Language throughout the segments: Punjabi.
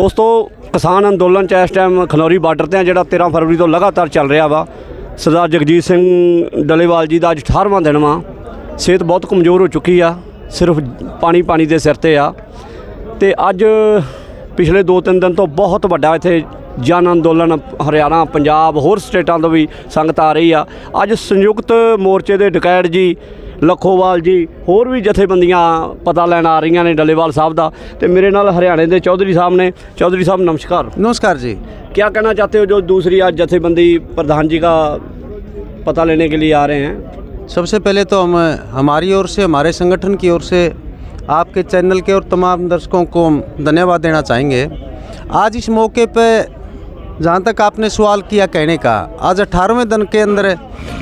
ਦੋਸਤੋ, ਕਿਸਾਨ ਅੰਦੋਲਨ ਚ ਇਸ ਟਾਈਮ ਖਨੌਰੀ ਬਾਰਡਰ ਤੇ ਆ, ਜਿਹੜਾ 13 ਫਰਵਰੀ ਤੋਂ ਲਗਾਤਾਰ ਚੱਲ ਰਿਹਾ ਵਾ। ਸਰਦਾਰ ਜਗਜੀਤ ਸਿੰਘ ਡੱਲੇਵਾਲ ਜੀ ਦਾ ਅੱਜ 18ਵਾਂ ਦਿਨ ਵਾ। ਸਿਹਤ ਬਹੁਤ ਕਮਜ਼ੋਰ ਹੋ ਚੁੱਕੀ ਆ, ਸਿਰਫ ਪਾਣੀ ਪਾਣੀ ਦੇ ਸਿਰ ਤੇ ਆ। ਤੇ ਅੱਜ ਪਿਛਲੇ 2-3 ਦਿਨ ਤੋਂ ਬਹੁਤ ਵੱਡਾ ਇੱਥੇ ਜਨ ਅੰਦੋਲਨ, ਹਰਿਆਣਾ, ਪੰਜਾਬ, ਹੋਰ ਸਟੇਟਾਂ ਤੋਂ ਵੀ ਸੰਗਤ ਆ ਰਹੀ ਆ। ਅੱਜ ਸੰਯੁਕਤ ਮੋਰਚੇ ਦੇ ਡਕੈਟ ਜੀ ਲੱਖੋਵਾਲ ਜੀ ਹੋਰ ਵੀ ਜਥੇਬੰਦੀਆਂ ਪਤਾ ਲੈਣ ਆ ਰਹੀਆਂ ਨੇ ਡੱਲੇਵਾਲ ਸਾਹਿਬ ਦਾ ਤੇ ਮੇਰੇ ਨਾਲ ਹਰਿਆਣੇ ਦੇ ਚੌਧਰੀ ਸਾਹਿਬ ਨੇ ਚੌਧਰੀ ਸਾਹਿਬ नमस्कार नमस्कार जी क्या कहना चाहते हो जो दूसरी आज जथेबंदी प्रधान जी का पता लेने के लिए आ रहे हैं सबसे पहले तो हम हमारी ओर से हमारे संगठन की ओर से आपके चैनल के और तमाम दर्शकों को हम धन्यवाद देना चाहेंगे आज इस मौके पे जहाँ तक आपने सवाल किया कहने का, आज अठारहवें दिन के अंदर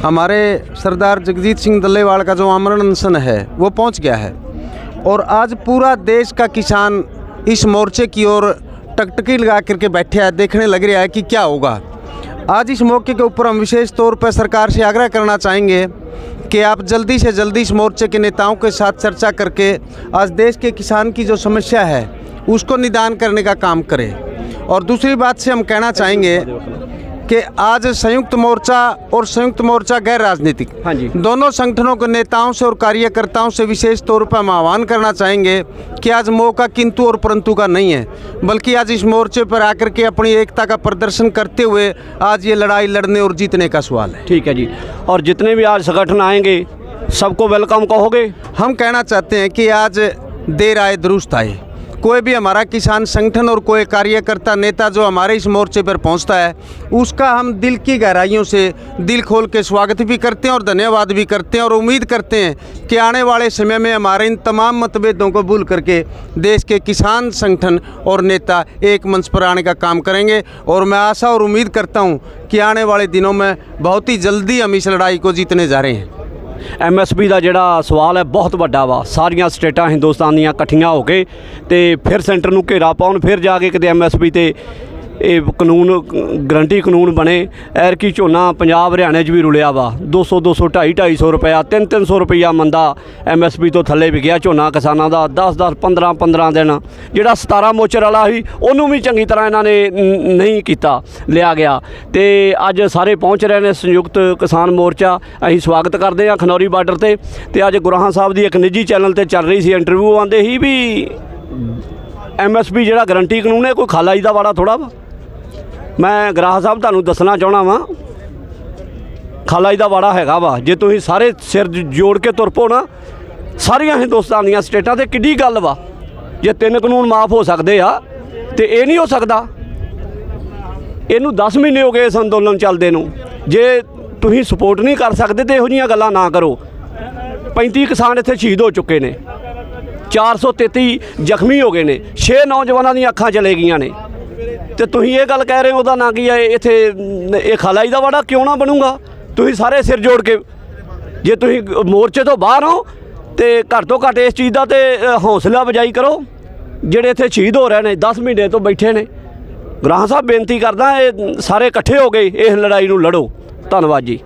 हमारे सरदार जगजीत सिंह दल्लेवाल का जो आमरण अनशन है, वो पहुँच गया है। और आज पूरा देश का किसान इस मोर्चे की ओर टकटकी लगा करके बैठे है, देखने लग रहा है कि क्या होगा। आज इस मौके के ऊपर हम विशेष तौर पर सरकार से आग्रह करना चाहेंगे कि आप जल्दी से जल्दी इस मोर्चे के नेताओं के साथ चर्चा करके आज देश के किसान की जो समस्या है, उसको निदान करने का काम करें। और दूसरी बात से हम कहना चाहेंगे कि आज संयुक्त मोर्चा और संयुक्त मोर्चा गैर राजनीतिक हाँ जी। दोनों संगठनों के नेताओं से और कार्यकर्ताओं से विशेष तौर पर हम आह्वान करना चाहेंगे कि आज मौका किंतु और परंतु का नहीं है बल्कि आज इस मोर्चे पर आकर के अपनी एकता का प्रदर्शन करते हुए आज ये लड़ाई लड़ने और जीतने का सवाल है। ठीक है जी। और जितने भी आज संगठन आएँगे सबको वेलकम कहोगे? हम कहना चाहते हैं कि आज देर आए दुरुस्त आए। कोई भी हमारा किसान संगठन और कोई कार्यकर्ता नेता जो हमारे इस मोर्चे पर पहुँचता है, उसका हम दिल की गहराइयों से दिल खोल के स्वागत भी करते हैं और धन्यवाद भी करते हैं और उम्मीद करते हैं कि आने वाले समय में हमारे इन तमाम मतभेदों को भूल करके देश के किसान संगठन और नेता एक मंच पर आने का काम करेंगे। और मैं आशा और उम्मीद करता हूँ कि आने वाले दिनों में बहुत ही जल्दी हम इस लड़ाई को जीतने जा रहे हैं। ਐਮਐਸਪੀ ਦਾ ਜਿਹੜਾ ਸਵਾਲ ਹੈ, ਬਹੁਤ ਵੱਡਾ ਵਾ। ਸਾਰੀਆਂ ਸਟੇਟਾਂ ਹਿੰਦੁਸਤਾਨ ਦੀਆਂ ਇਕੱਠੀਆਂ ਹੋ ਕੇ ਤੇ ਫਿਰ ਸੈਂਟਰ ਨੂੰ ਘੇਰਾ ਪਾਉਣ, ਫਿਰ ਜਾ ਕੇ ਕਿਤੇ ਐਮਐਸਪੀ ਤੇ ਇਹ ਕਾਨੂੰਨ, ਗਰੰਟੀ ਕਾਨੂੰਨ ਬਣੇ। ਐਰ ਕੀ ਝੋਨਾ ਪੰਜਾਬ ਹਰਿਆਣੇ 'ਚ ਵੀ ਰੁਲਿਆ ਵਾ। 200 200 250 250 ਰੁਪਇਆ 3 300 ਰੁਪਇਆ ਮੰਦਾ ਐਮਐਸਪੀ ਤੋਂ ਥੱਲੇ ਵਿਕਿਆ ਝੋਨਾ ਕਿਸਾਨਾਂ ਦਾ। 10 10 15 15 ਦਿਨ ਜਿਹੜਾ 17 ਮੋਚਰ ਵਾਲਾ ਸੀ, ਉਹਨੂੰ ਵੀ ਚੰਗੀ ਤਰ੍ਹਾਂ ਇਹਨਾਂ ਨੇ ਨਹੀਂ ਕੀਤਾ, ਲਿਆ ਗਿਆ। ਤੇ ਅੱਜ ਸਾਰੇ ਪਹੁੰਚ ਰਹੇ ਨੇ ਸੰਯੁਕਤ ਕਿਸਾਨ ਮੋਰਚਾ। ਅਸੀਂ ਸਵਾਗਤ ਕਰਦੇ ਹਾਂ ਖਨੌਰੀ ਬਾਰਡਰ ਤੇ। ਤੇ ਅੱਜ ਗੁਰਾਹਾਂ ਸਾਹਿਬ ਦੀ ਇੱਕ ਨਿੱਜੀ ਚੈਨਲ ਤੇ ਚੱਲ ਰਹੀ ਸੀ ਇੰਟਰਵਿਊ ਆਂਦੇ ਸੀ ਵੀ ਐਮਐਸਪੀ ਜਿਹੜਾ ਗਰੰਟੀ ਕਾਨੂੰਨ ਹੈ, ਕੋਈ ਖਾਲਾ ਜੀ ਦਾ ਵਾੜਾ ਥੋੜਾ ਵਾ। ਮੈਂ ਗ੍ਰਾਹਕ ਸਾਹਿਬ ਤੁਹਾਨੂੰ ਦੱਸਣਾ ਚਾਹਣਾ ਵਾਂ, ਖਾਲਾ ਜੀ ਦਾ ਵਾੜਾ ਹੈਗਾ ਵਾ। ਜੇ ਤੁਸੀਂ ਸਾਰੇ ਸਿਰ ਜੋੜ ਕੇ ਤੁਰ ਪੋ ਨਾ, ਸਾਰੀਆਂ ਹਿੰਦੁਸਤਾਨ ਦੀਆਂ ਸਟੇਟਾਂ ਤੇ ਕਿੱਡੀ ਗੱਲ ਵਾ। ਜੇ ਤਿੰਨ ਕਾਨੂੰਨ ਮਾਫ ਹੋ ਸਕਦੇ ਆ, ਤੇ ਇਹ ਨਹੀਂ ਹੋ ਸਕਦਾ। ਇਹਨੂੰ 10 ਮਹੀਨੇ ਹੋ ਗਏ ਇਸ ਅੰਦੋਲਨ ਚੱਲਦੇ ਨੂੰ। ਜੇ ਤੁਸੀਂ ਸਪੋਰਟ ਨਹੀਂ ਕਰ ਸਕਦੇ ਤੇ ਇਹੋ ਜਿਹੀਆਂ ਗੱਲਾਂ ਨਾ ਕਰੋ। 35 ਕਿਸਾਨ ਇੱਥੇ ਸ਼ਹੀਦ ਹੋ ਚੁੱਕੇ ਨੇ। 433 ਜ਼ਖਮੀ ਹੋ ਗਏ ਨੇ। 6 ਨੌਜਵਾਨਾਂ ਦੀਆਂ ਅੱਖਾਂ ਚਲੇ ਗਈਆਂ ਨੇ। ਤੇ ਤੁਸੀਂ ਇਹ ਗੱਲ ਕਹਿ ਰਹੇ ਹੋ ਉਹਦਾ ਨਾਂ ਕੀ ਹੈ? ਇੱਥੇ ਇਹ ਖਾਲਾਈ ਦਾ ਵਾੜਾ ਕਿਉਂ ਨਾ ਬਣੂਗਾ? ਤੁਸੀਂ ਸਾਰੇ ਸਿਰ ਜੋੜ ਕੇ ਜੇ ਤੁਸੀਂ ਮੋਰਚੇ ਤੋਂ ਬਾਹਰ ਹੋ ਤੇ ਘੱਟ ਤੋਂ ਘੱਟ ਇਸ ਚੀਜ਼ ਦਾ ਤੇ ਅ, ਹੌਸਲਾ ਵਜਾਈ ਕਰੋ। ਜਿਹੜੇ ਇੱਥੇ ਸ਼ਹੀਦ ਹੋ ਰਹੇ ਨੇ 10 ਮਹੀਨੇ ਤੋਂ ਬੈਠੇ ਨੇ। ਗ੍ਰਾਹਾਂ ਸਾਹਿਬ ਬੇਨਤੀ ਕਰਦਾ ਇਹ ਸਾਰੇ ਇਕੱਠੇ ਹੋ ਗਏ ਇਸ ਲੜਾਈ ਨੂੰ ਲੜੋ। ਧੰਨਵਾਦ ਜੀ।